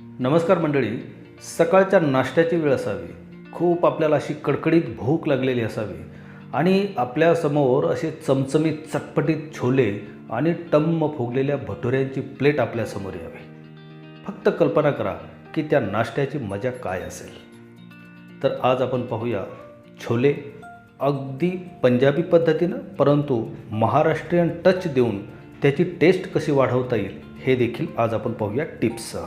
नमस्कार मंडळी सकाळच्या नाश्त्याची वेळ असावी. खूप आपल्याला अशी कडकडीत भूक लागलेली असावी. आणि आपल्यासमोर असे चमचमीत चटपटीत छोले आणि टम्म फुगलेल्या भटुऱ्यांची प्लेट आपल्यासमोर यावी. फक्त कल्पना करा की त्या नाश्त्याची मजा काय असेल. तर आज आपण पाहूया छोले अगदी पंजाबी पद्धतीनं परंतु महाराष्ट्रीयन टच देऊन त्याची टेस्ट कशी वाढवता येईल हे देखील आज आपण पाहूया टिप्ससह.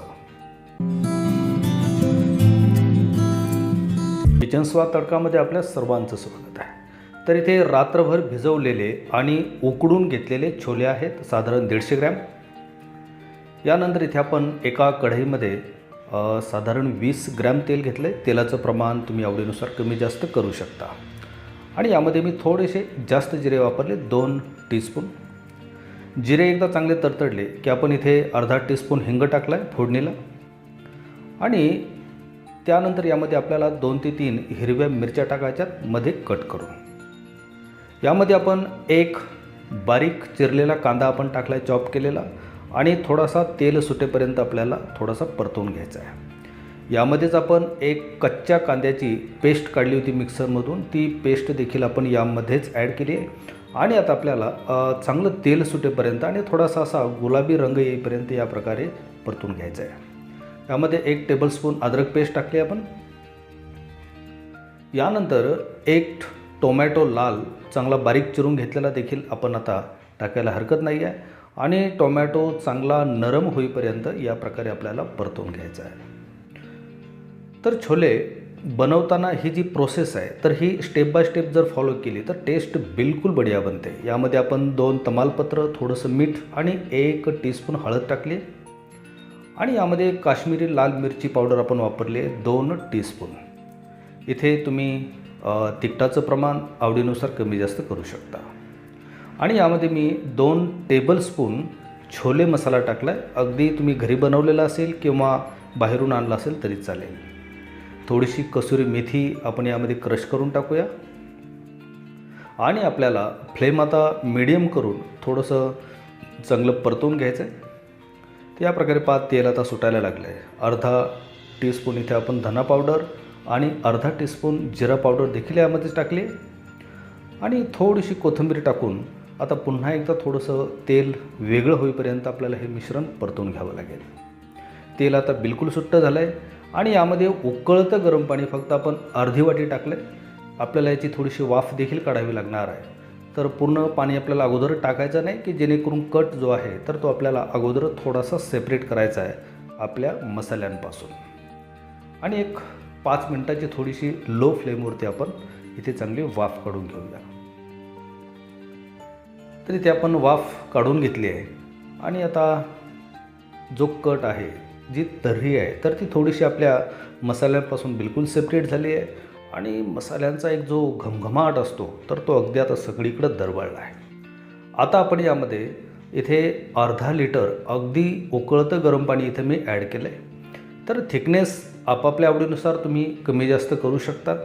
किचन तडकामध्ये आपल्या सर्वांचं स्वागत आहे. तर इथे रात्रभर भिजवलेले आणि उकडून घेतलेले छोले आहेत साधारण दीडशे ग्रॅम. यानंतर इथे आपण एका कढईमध्ये साधारण वीस ग्रॅम तेल घेतलं. आहे तेलाचं प्रमाण तुम्ही आवडीनुसार कमी जास्त करू शकता. आणि यामध्ये मी थोडेसे जास्त जिरे वापरले दोन टीस्पून. जिरे एकदा चांगले तरतडले की आपण इथे अर्धा टीस्पून हिंग टाकला आहे फोडणीला. आणि त्यानंतर यामध्ये आपल्याला दोन ते तीन हिरव्या मिरच्या टाकायच्यात मध्ये कट करून यामध्ये आपण एक बारीक चिरलेला कांदा आपण टाकला आहे चॉप केलेला आणि थोडासा तेल सुटेपर्यंत आपल्याला थोडासा परतवून घ्यायचा आहे यामध्येच आपण एक कच्च्या कांद्याची पेस्ट काढली होती मिक्सरमधून ती पेस्ट देखील आपण यामध्येच ॲड केली आहे. आणि आता आपल्याला चांगलं तेल सुटेपर्यंत आणि थोडासा असा गुलाबी रंग येईपर्यंत या प्रकारे परतून घ्यायचा आहे यामध्ये एक टेबलस्पून अद्रक पेस्ट टाकली आपण. यानंतर एक टोमॅटो लाल चांगला बारीक चिरून घेतलेला देखील आपण आता टाकायला हरकत नाही आहे आणि टोमॅटो चांगला नरम होईपर्यंत या प्रकारे आपल्याला परतून घ्यायचा आहे. तर छोले बनवताना ही जी प्रोसेस आहे तर ही स्टेप बाय स्टेप जर फॉलो केली तर टेस्ट बिलकुल बढिया बनते. यामध्ये आपण दोन तमालपत्र थोडंसं मीठ आणि एक टीस्पून हळद टाकली. आणि यामध्ये काश्मीरी लाल मिरची पावडर आपण वापरली आहे दोन टीस्पून इथे तुम्ही तिखटाचं प्रमाण आवडीनुसार कमी जास्त करू शकता. आणि यामध्ये मी दोन टेबलस्पून छोले मसाला टाकला आहे अगदी तुम्ही घरी बनवलेला असेल किंवा बाहेरून आणला असेल तरी चालेल. थोडीशी कसुरी मेथी आपण यामध्ये क्रश करून टाकूया. आणि आपल्याला फ्लेम आता मिडियम करून थोडंसं चांगलं परतवून घ्यायचं आहे या प्रकारे पात तेल आता सुटायला लागलं आहे. अर्धा टीस्पून इथे आपण धना पावडर आणि अर्धा टीस्पून जिरा पावडर देखील यामध्येच टाकली. आणि थोडीशी कोथिंबीर टाकून आता पुन्हा एकदा थोडंसं तेल वेगळं होईपर्यंत आपल्याला हे मिश्रण परतून घ्यावं लागेल. तेल आता बिलकुल सुट्ट झालं आहे आणि यामध्ये उकळतं गरम पाणी फक्त आपण अर्धी वाटी टाकलं आहे आपल्याला याची थोडीशी वाफ देखील काढावी लागणार आहे. तर पूर्ण पाणी आपल्याला अगोदर टाकायचं नाही की जेणेकरून कट जो आहे तर तो आपल्याला अगोदर थोडासा सेपरेट करायचा आहे आपल्या मसाल्यांपासून. आणि एक पाच मिनटाची थोडीशी लो फ्लेमवरती आपण इथे चांगली वाफ काढून घेऊया. तर इथे आपण वाफ काढून घेतली आहे. आणि आता जो कट आहे जी तर्री आहे तर ती थोडीशी आपल्या मसाल्यांपासून बिलकुल सेपरेट झाली आहे. आणि मसाल्यांचा एक जो घमघमाट असतो तर तो अगदी आता सगळीकडं दरवळला आहे. आता आपण यामध्ये इथे अर्धा लिटर अगदी उकळतं गरम पाणी इथे मी ॲड केलं आहे तर थिकनेस आपापल्या आवडीनुसार तुम्ही कमी जास्त करू शकतात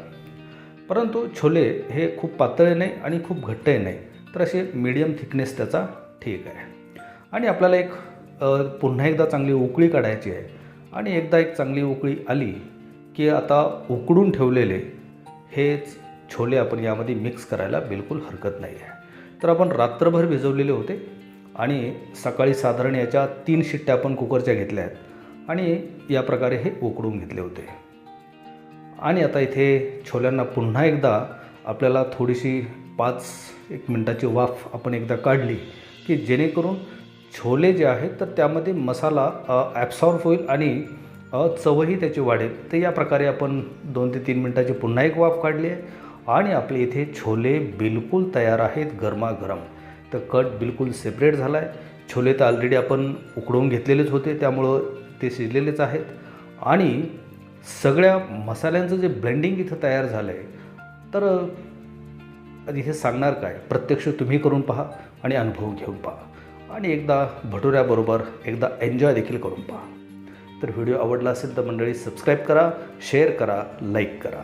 परंतु छोले हे खूप पातळे नाही आणि खूप घट्टही नाही तर असे मीडियम थिकनेस त्याचा ठीक आहे. आणि आपल्याला एक पुन्हा एकदा चांगली उकळी काढायची आहे. आणि एकदा एक चांगली उकळी आली की आता उकडून ठेवलेले हेच छोले आपण यामध्ये मिक्स करायला बिलकुल हरकत नाही आहे. तर आपण रात्रभर भिजवलेले होते आणि सकाळी साधारण याच्या तीन शिट्ट्या आपण कुकरच्या घेतल्या आहेत आणि या प्रकारे हे उकडून घेतले होते. आणि आता इथे छोल्यांना पुन्हा एकदा आपल्याला थोडीशी पाच एक मिनटाची वाफ आपण एकदा काढली की जेणेकरून छोले जे आहेत तर त्यामध्ये मसाला ॲब्सॉर्ब होईल आणि चवही त्याची वाढेल. तर या प्रकारे आपण दोन ते तीन मिनटाची पुन्हा एक वाफ काढली आहे. आणि आपले इथे छोले बिलकुल तयार आहेत गरमागरम. तर कट बिलकुल सेपरेट झाला आहे छोले तर ऑलरेडी आपण उकडवून घेतलेलेच होते त्यामुळं ते शिजलेलेच आहेत. आणि सगळ्या मसाल्यांचं जे ब्लेंडिंग इथं तयार झालं आहे तर इथे सांगणार काय? प्रत्यक्ष तुम्ही करून पहा आणि अनुभव घेऊन पहा. आणि एकदा भटुऱ्याबरोबर एकदा एन्जॉय देखील करून पहा. तर व्हिडिओ आवडला असेल तर मंडळी सबस्क्राईब करा शेअर करा लाईक करा.